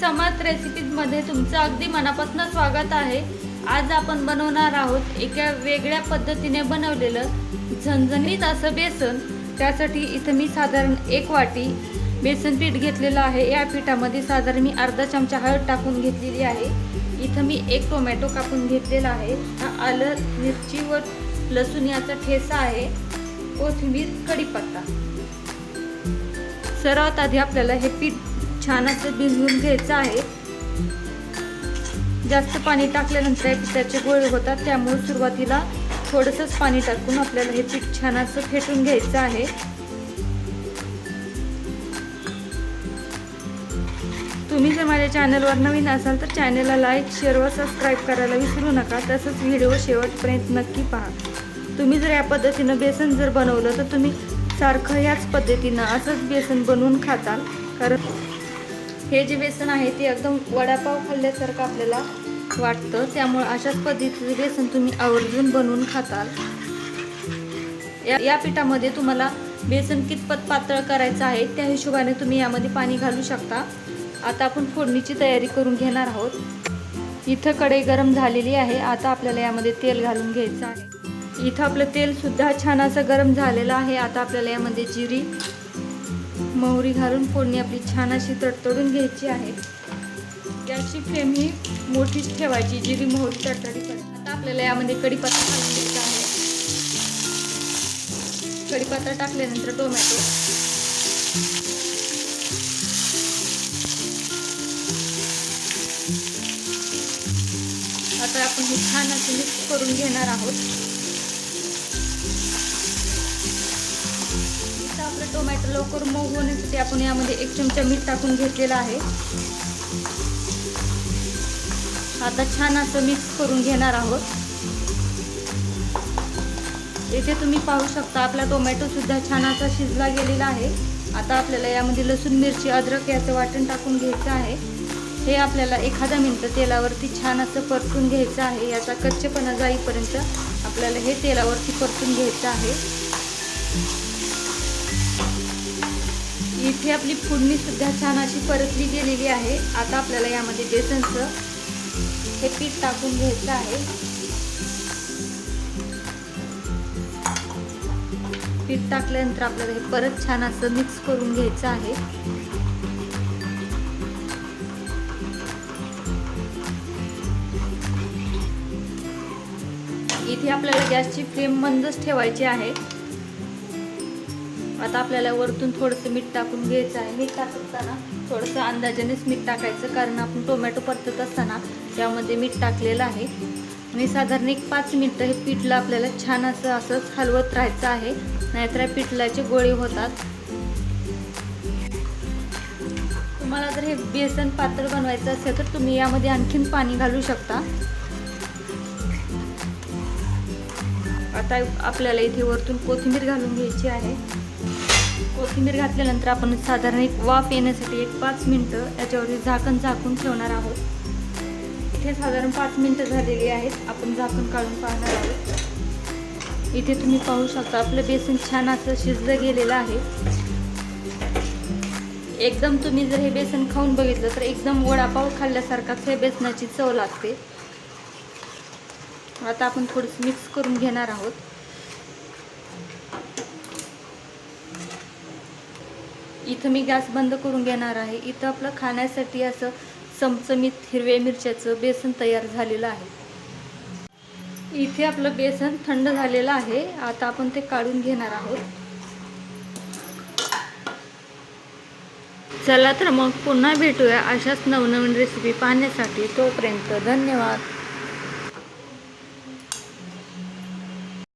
समर्थ रेसिपीजमध्ये तुमचं अगदी मनापासून स्वागत आहे. आज आपण बनवणार आहोत एका वेगळ्या पद्धतीने बनवलेलं झणझणीत असं बेसन. त्यासाठी इथं मी साधारण एक वाटी बेसन पीठ घेतलेलं आहे. या पिठामध्ये साधारण मी अर्धा चमचा हळद टाकून घेतलेली आहे. इथं मी एक टोमॅटो कापून घेतलेला आहे. हा आलं मिरची व लसूण याचा ठेसा आहे. कोथिंबीर कढीपत्ता. सर्वात आधी आपल्याला हे पीठ छान असं भिजवून घ्यायचं आहे. जास्त पाणी टाकल्यानंतर पिठाचे गोळे होतात त्यामुळे सुरुवातीला थोडंसंच पाणी टाकून आपल्याला हे पीठ छान असं फेटून घ्यायचं आहे. तुम्ही जर माझ्या चॅनलवर नवीन असाल तर चॅनलला लाईक शेअर व सबस्क्राईब करायला विसरू नका. तसंच व्हिडिओ शेवटपर्यंत नक्की पहा. तुम्ही जर या पद्धतीनं बेसन जर बनवलं तर तुम्ही सारखं ह्याच पद्धतीनं असंच बेसन बनवून खाताल. कारण हे जे बेसन आहे ते एकदम वडापाव खाल्ल्यासारखं आपल्याला वाटतं. त्यामुळे अशाच पद्धतीचं बेसन तुम्ही आवर्जून बनवून खाताल. या या पिठामध्ये तुम्हाला बेसन कितपत पातळ करायचं आहे त्या हिशोबाने तुम्ही यामध्ये पाणी घालू शकता. आता आपण फोडणीची तयारी करून घेणार आहोत. इथं कढई गरम झालेली आहे. आता आपल्याला यामध्ये तेल घालून घ्यायचं आहे. इथं आपलं तेलसुद्धा छान असं गरम झालेलं आहे. आता आपल्याला यामध्ये जिरी मोहरी घालून फोडणी आपली छान अशी तडतडून घ्यायची आहे. गॅसची फ्लेम ही मोठीच ठेवायची जिरी मोहरी तडतडीपर्यंत आता आपल्याला यामध्ये कढीपत्ता घालून घ्यायचा आहे. कढीपत्ता टाकल्यानंतर टोमॅटो. आता आपण हे छान असे मिक्स करून घेणार आहोत. आपलं टोमॅटो लवकर मऊ होण्यासाठी आपण यामध्ये एक चमचा मीठ टाकून घेतलेला आहे. आता छान असं मिक्स करून घेणार आहोत. येथे तुम्ही पाहू शकता आपला टोमॅटो सुद्धा छान असा शिजला गेलेला आहे. आता आपल्याला यामध्ये लसूण मिरची अद्रक याचं वाटण टाकून घ्यायचं आहे. हे आपल्याला एखादा मिनटं तेलावरती छान असं परतून घ्यायचं आहे. याचा कच्चेपणा जाईपर्यंत आपल्याला हे तेलावरती परतून घ्यायचं आहे. इथे आपली फोडणी सुद्धा छान अशी परतली गेलेली आहे. आता आपल्याला यामध्ये बेसनचं हे पीठ टाकून घ्यायचं आहे. पीठ टाकल्यानंतर आपल्याला हे परत छान असं मिक्स करून घ्यायचं आहे. इथे आपल्याला गॅसची फ्लेम मंदच ठेवायची आहे. आता आपल्याला वरतून थोडंसं मीठ टाकून घ्यायचं आहे. मीठ टाकताना थोडंसं अंदाजानेच मीठ टाकायचं कारण आपण टोमॅटो परतत असताना त्यामध्ये मीठ टाकलेलं आहे. आणि साधारण एक पाच मिनटं हे पीठला आपल्याला छान असं असंच हलवत राहायचं आहे. नाहीतर या पिठलाचे गोळे होतात. तुम्हाला जर हे बेसन पातळ बनवायचं असेल तर तुम्ही यामध्ये आणखीन पाणी घालू शकता. आता आपल्याला इथे वरतून कोथिंबीर घालून घ्यायची आहे. कोथिंबीर घातल्यानंतर आपण साधारण एक वाफ येण्यासाठी एक पाच मिनटं याच्यावरती झाकण झाकून ठेवणार आहोत. इथे साधारण पाच मिनटं झालेली आहेत. आपण झाकण काढून पाहणार आहोत. इथे तुम्ही पाहू शकता आपलं बेसन छान असं शिजलं गेलेलं आहे. एकदम तुम्ही जर हे बेसन खाऊन बघितलं तर एकदम वडापाव खाल्ल्यासारखाच हे बेसनाची चव लागते. आता आपण थोडंसं मिक्स करून घेणार आहोत. इथं मी गॅस बंद करून घेणार आहे. इथं आपलं खाण्यासाठी असं चमचमीत हिरव्या मिरच्याचं बेसन तयार झालेलं आहे. इथे आपलं बेसन थंड झालेलं आहे. आता आपण ते काढून घेणार आहोत. चला तर मग पुन्हा भेटूया अशाच नवनवीन रेसिपी पाहण्यासाठी. तोपर्यंत धन्यवाद.